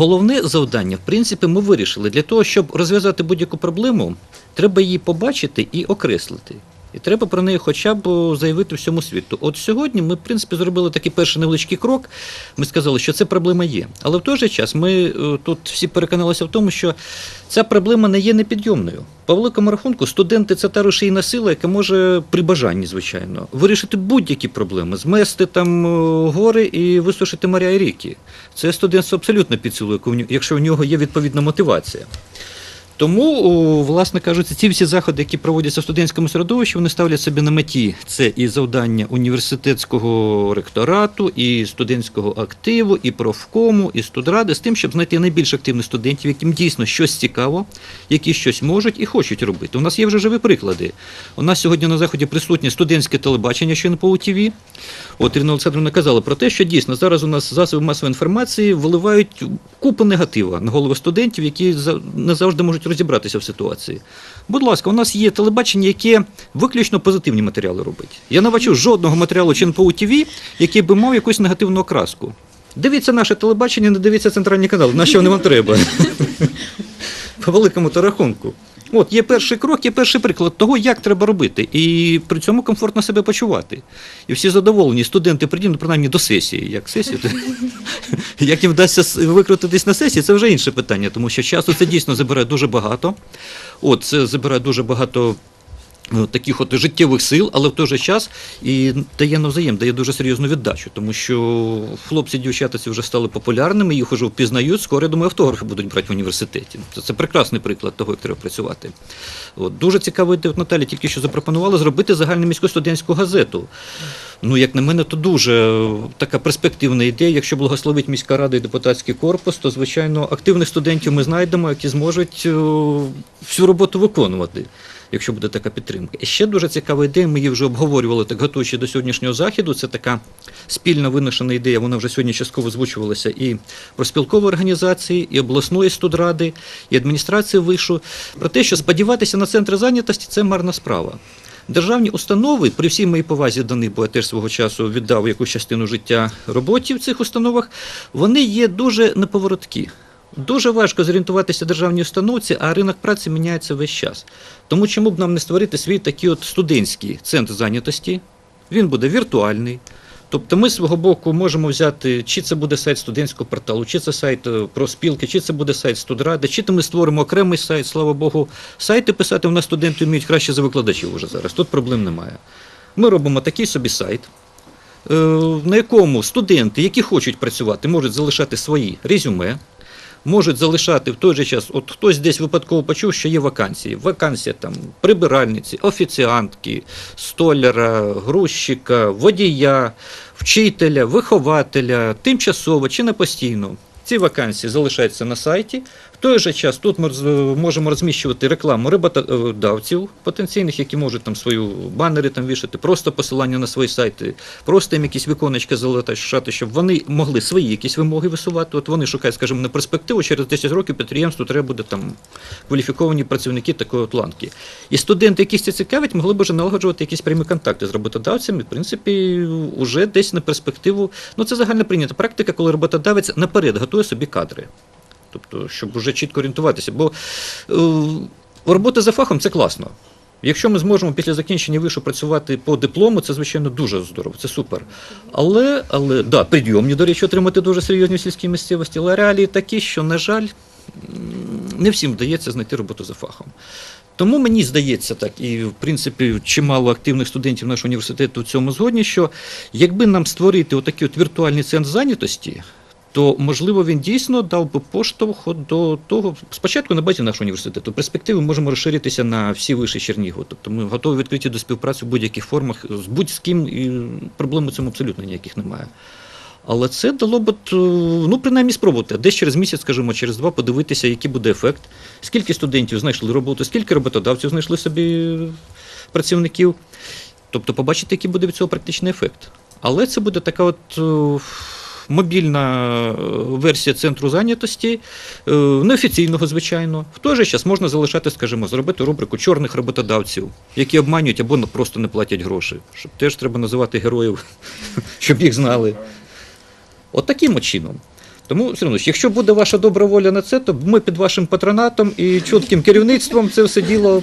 головне завдання, в принципі, ми вирішили. Для того, щоб розв'язати будь-яку проблему, треба її побачити і окреслити. І треба про неї хоча б заявити всьому світу. От сьогодні ми, в принципі, зробили такий перший невеличкий крок. Ми сказали, що це проблема є. Але в той же час ми е, тут всі переконалися в тому, що ця проблема не є непідйомною. По великому рахунку, студенти це та рушійна сила, яка може при бажанні, звичайно, вирішити будь-які проблеми, змести там е, гори і висушити моря і ріки. Це студентство абсолютно під силу, яку в ню- якщо у нього є відповідна мотивація. Тому, власне кажучи, ці всі заходи, які проводяться в студентському середовищі, вони ставлять собі на меті це і завдання університетського ректорату, і студентського активу, і профкому, і студради з тим, щоб знайти найбільш активних студентів, яким дійсно щось цікаво, які щось можуть і хочуть робити. У нас є вже живі приклади. У нас сьогодні на заході присутнє студентське телебачення, що НПО ТВ. От Ірина Олександровна казала про те, що дійсно зараз у нас засоби масової інформації виливають купу негатива на голови студентів, які не завжди можуть розібратися в ситуації. Будь ласка, у нас є телебачення, яке виключно позитивні матеріали робить. Я не бачу жодного матеріалу чи НПО ТВ, який би мав якусь негативну окраску. Дивіться наше телебачення, не дивіться центральні канали. На що вони вам треба? По великому то рахунку. От є перший крок, є перший приклад того, як треба робити, і при цьому комфортно себе почувати. І всі задоволені, студенти прийдуть, ну, принаймні до сесії. Як сесія? як їм вдасться викрутитись на сесії, це вже інше питання, тому що часу це дійсно забирає дуже багато. От це забирає дуже багато. Е, Таких от життєвих сил, але в той же час і дає навзаєм, дає дуже серйозну віддачу, тому що хлопці, дівчата ці вже стали популярними, їх уже впізнають, скоро, я думаю, автографи будуть брати в університеті. Це, це прекрасний приклад того, як треба працювати. От, дуже ти от Наталі тільки що запропонувала зробити загальну міську студентську газету. Ну, як на мене, то дуже е, така перспективна ідея. Якщо благословить міська рада і депутатський корпус, то звичайно активних студентів ми знайдемо, які зможуть е, всю роботу виконувати. Якщо буде така підтримка. І ще дуже цікава ідея, ми її вже обговорювали, так готуючи до сьогоднішнього заходу. Це така спільна виношена ідея, вона вже сьогодні частково озвучувалася і проспілкової організації, і обласної студради, і адміністрації вишу, про те, що сподіватися на центри зайнятості це марна справа. Державні установи, при всій моїй повазі до них, бо я теж свого часу віддав якусь частину життя роботі в цих установах, вони є дуже неповороткі. Дуже важко зорієнтуватися державній установці, а ринок праці міняється весь час. Тому чому б нам не створити свій такий от студентський центр зайнятості? Він буде віртуальний. Тобто ми з свого боку можемо взяти, чи це буде сайт студентського порталу, чи це сайт про профспілки, чи це буде сайт студради, чи то ми створимо окремий сайт, слава Богу. Сайти писати у нас студенти вміють краще за викладачів уже зараз. Тут проблем немає. Ми робимо такий собі сайт, е, на якому студенти, які хочуть працювати, можуть залишати свої резюме, можуть залишати в той же час, от хтось десь випадково почув, що є вакансії. Вакансія там прибиральниці, офіціантки, столяра, грузчика, водія, вчителя, вихователя, тимчасово чи не постійно. Ці вакансії залишаються на сайті. Той же час тут ми можемо розміщувати рекламу роботодавців потенційних, які можуть там свою банери там вішати, просто посилання на свої сайти, просто їм якісь віконечка залишати, щоб вони могли свої якісь вимоги висувати. От вони шукають, скажімо, на перспективу, через 10 років підприємству треба буде там кваліфіковані працівники такої ланки. І студенти, яких це цікавить, могли б вже налагоджувати якісь прямі контакти з роботодавцями. В принципі, уже десь на перспективу. Ну це загально прийнята практика, коли роботодавець наперед готує собі кадри. Тобто, щоб вже чітко орієнтуватися. Бо е, робота за фахом це класно. Якщо ми зможемо після закінчення вишу працювати по диплому, це звичайно дуже здорово, це супер. Але, але да, підйомні, до речі, отримати дуже серйозні в сільській місцевості, але реалії такі, що, на жаль, не всім вдається знайти роботу за фахом. Тому мені здається так, і в принципі чимало активних студентів нашого університету в цьому згодні, що якби нам створити отакий от віртуальний центр зайнятості, то можливо він дійсно дав би поштовх до того. Спочатку на базі нашого університету. Ми можемо розширитися на всі виші Чернігова. Тобто ми готові відкриті до співпраці в будь-яких формах з будь-з ким, і проблем у цьому абсолютно ніяких немає. Але це дало б, е, ну, принаймні спробувати. Десь через місяць, скажімо, через два подивитися, який буде ефект, скільки студентів знайшли роботу, скільки роботодавців знайшли собі працівників. Тобто побачити, який буде від цього практичний ефект. Але це буде така от. Мобільна е, версія центру зайнятості, е, неофіційного, звичайно. В той же час можна залишати, скажімо, зробити рубрику чорних роботодавців, які обманюють або просто не платять гроші. Щоб теж треба називати героїв, щоб їх знали. От таким чином. Тому, все одно, якщо буде ваша добра воля на це, то ми під вашим патронатом і чітким керівництвом це все діло